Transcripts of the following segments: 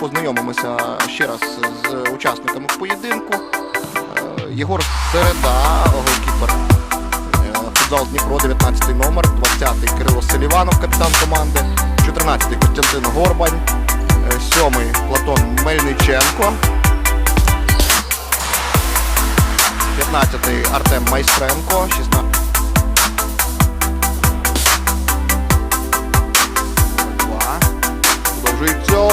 Познайомимося ще раз з учасниками поєдинку. Е, Єгор Середа, голкіпер. Е, Футзал Дніпро, 19 номер, 20-й Кирило Селіванов, капітан команди, 14-й Костянтин Горбань, 7-й Платон Мельниченко, 15-й Артем Майстренко, 16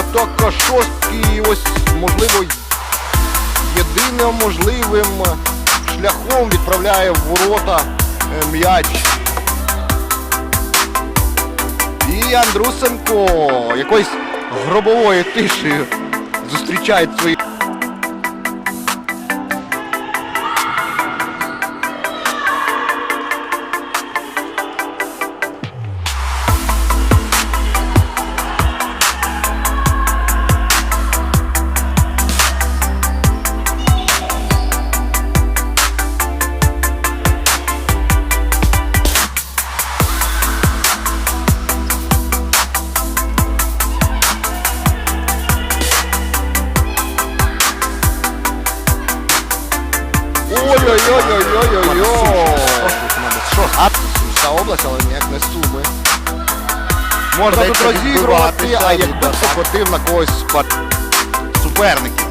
Атака шостки. Ось, можливо, єдиним можливим шляхом відправляє в ворота е, м'яч. І Андрусенко якоїсь гробової тиші зустрічає свої. Ой-ой-ой-ой-ой-ой-ой. А Та область, але ніяк не суми. Можна тут розігрувати, а якби покотив на когось суперників.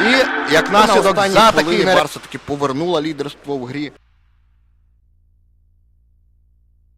І як наслідок за такий Барса таки повернула лідерство в грі.